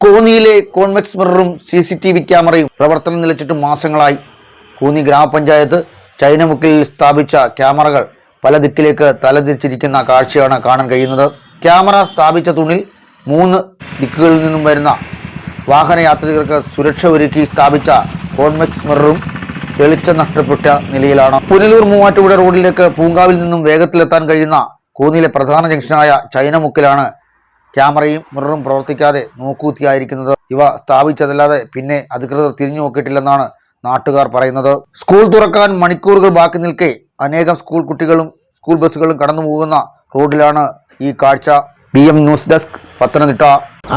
കോന്നിയിലെ convex മിററും C C T V ക്യാമറയും പ്രവർത്തനം നിലച്ചിട്ട് മാസങ്ങളായി. കോന്നി ഗ്രാമപഞ്ചായത്ത് ചൈനമുക്കിൽ സ്ഥാപിച്ച ക്യാമറകൾ പല ദിക്കിലേക്ക് തലതിരിച്ചിരിക്കുന്ന കാഴ്ചയാണ് കാണാൻ കഴിയുന്നത്. ക്യാമറ സ്ഥാപിച്ച തുണിൽ മൂന്ന് ദിക്കുകളിൽ നിന്നും വരുന്ന വാഹനയാത്രികർക്ക് സുരക്ഷ ഒരുക്കി സ്ഥാപിച്ച കോൺവെക്സ് മിററും തെളിച്ചം നഷ്ടപ്പെട്ട നിലയിലാണ്. പുനലൂർ മൂവാറ്റുപുഴ റോഡിലേക്ക് പൂങ്കാവിൽ നിന്നും വേഗത്തിലെത്താൻ കഴിയുന്ന കോന്നിയിലെ പ്രധാന ജംഗ്ഷനായ ചൈനമുക്കിലാണ് ക്യാമറയും മിററും പ്രവർത്തിക്കാതെ നോക്കൂത്തിയായിരിക്കുന്നത് ഇവ സ്ഥാപിച്ചതല്ലാതെ പിന്നെ അധികൃതർ തിരിഞ്ഞു നോക്കിയിട്ടില്ലെന്നാണ് നാട്ടുകാർ പറയുന്നത്. സ്കൂൾ തുറക്കാൻ മണിക്കൂറുകൾ ബാക്കി നിൽക്കെ അനേകം സ്കൂൾ കുട്ടികളും സ്കൂൾ ബസ്സുകളും കടന്നു പോകുന്ന റോഡിലാണ് ഈ കാഴ്ച. B M news desk. Pathanamthitta.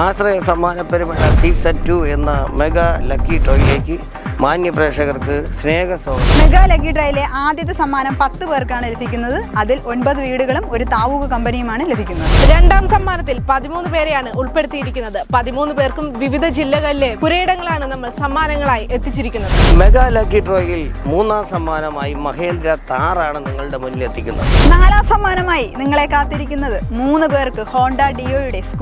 Ashraya സമ്മാന പെരുമഴ സീസൺ ടു എന്ന മെഗാ ലക്കി ടോയിലേക്ക് മാന്യ പ്രേക്ഷകർക്ക് സ്നേഹസ്വാഗതം മെഗാ ലക്കി ഡ്രൈയിലെ ആദ്യത്തെ സമ്മാനം പത്ത് പേർക്കാണ് ലഭിക്കുന്നത്. അതിൽ ഒൻപത് വീടുകളും ഒരു താവൂക കമ്പനിയുമാണ് ലഭിക്കുന്നത്. രണ്ടാം സമ്മാനത്തിൽ പതിമൂന്ന് പേരെയാണ് ഉൾപ്പെടുത്തിയിരിക്കുന്നത്. പതിമൂന്ന് പേർക്കും വിവിധ ജില്ലകളിലെ പുരയിടങ്ങളാണ് നമ്മൾ സമ്മാനങ്ങളായി എത്തിച്ചിരിക്കുന്നത്. മെഗാ ലക്കി ഡ്രോയിൽ മൂന്നാം സമ്മാനമായി മഹേന്ദ്ര താറാണ് നിങ്ങളുടെ മുന്നിൽ എത്തിക്കുന്നത്. നാലാം സമ്മാനമായി നിങ്ങളെ കാത്തിരിക്കുന്നത് മൂന്ന് പേർക്ക് ഹോണ്ട ഡിയോയുടെ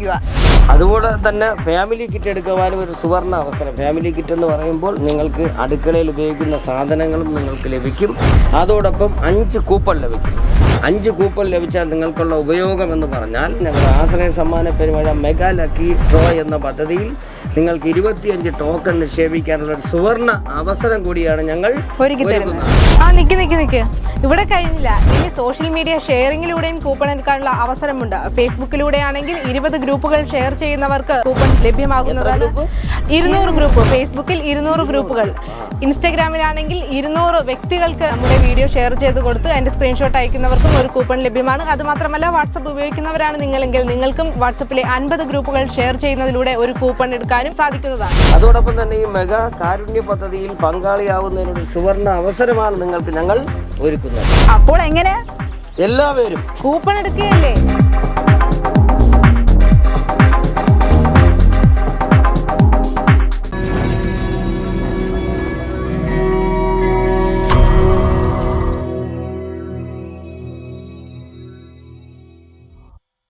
ലഭിക്കുക അതുപോലെ തന്നെ ഫാമിലി കിറ്റ് എടുക്കുവാനും ഒരു സുവർണ അവസരം. ഫാമിലി കിറ്റ് എന്ന് പറയുമ്പോൾ നിങ്ങൾക്ക് അടുക്കളയിൽ ഉപയോഗിക്കുന്ന സാധനങ്ങളും നിങ്ങൾക്ക് ലഭിക്കും. അതോടൊപ്പം അഞ്ച് കൂപ്പൺ ലഭിക്കും. അഞ്ച് കൂപ്പൺ ലഭിച്ചാൽ നിങ്ങൾക്കുള്ള ഉപയോഗം എന്ന് പറഞ്ഞാൽ ഞങ്ങളുടെ ആശ്രയ സമ്മാന പെരുമഴ മെഗാ ലക്കി ഡ്രോ എന്ന പദ്ധതിയിൽ നിങ്ങൾക്ക് ഇരുപത്തിയഞ്ച് ടോക്കൺ നിക്ഷേപിക്കാനുള്ള ഒരു സുവർണ അവസരം കൂടിയാണ് ഞങ്ങൾ ഒരുക്കി തരുന്നത്. ആ നിക്ക് നിക്ക് നിക്ക്. ഇവിടെ കഴിഞ്ഞില്ല. ഇനി സോഷ്യൽ മീഡിയ ഷെയറിംഗിലൂടെയും കൂപ്പൺ എടുക്കാനുള്ള അവസരമുണ്ട്. ഫേസ്ബുക്കിലൂടെയാണെങ്കിൽ ഇരുപത് ഗ്രൂപ്പുകൾ ഷെയർ ചെയ്യുന്നവർക്ക് കൂപ്പൺ ലഭ്യമാകുന്നതാണ്. ഇരുന്നൂറ് ഗ്രൂപ്പ്. ഫേസ്ബുക്കിൽ ഇരുന്നൂറ് ഗ്രൂപ്പുകൾ. ഇൻസ്റ്റഗ്രാമിലാണെങ്കിൽ ഇരുന്നൂറ് വ്യക്തികൾക്ക് നമ്മുടെ വീഡിയോ ഷെയർ ചെയ്ത് കൊടുത്ത് അതിന്റെ സ്ക്രീൻഷോട്ട് അയക്കുന്നവർക്കും ഒരു കൂപ്പൺ ലഭ്യമാണ്. അതുമാത്രമല്ല വാട്സപ്പ് ഉപയോഗിക്കുന്നവരാണ് നിങ്ങളെങ്കിൽ നിങ്ങൾക്കും വാട്സപ്പിലെ അൻപത് ഗ്രൂപ്പുകൾ ഷെയർ ചെയ്യുന്നതിലൂടെ ഒരു കൂപ്പൺ എടുക്കാനും സാധിക്കുന്നതാണ്. അതോടൊപ്പം തന്നെ ഈ മെഗാ കാരുണ്യ പദ്ധതിയിൽ പങ്കാളിയാവുന്നതിനൊരു സുവർണ അവസരമാണ് നിങ്ങൾക്ക് ഞങ്ങൾ ഒരുക്കുന്നത്. അപ്പോൾ എങ്ങനെ? എല്ലാവരും കൂപ്പൺ എടുക്കുകയല്ലേ?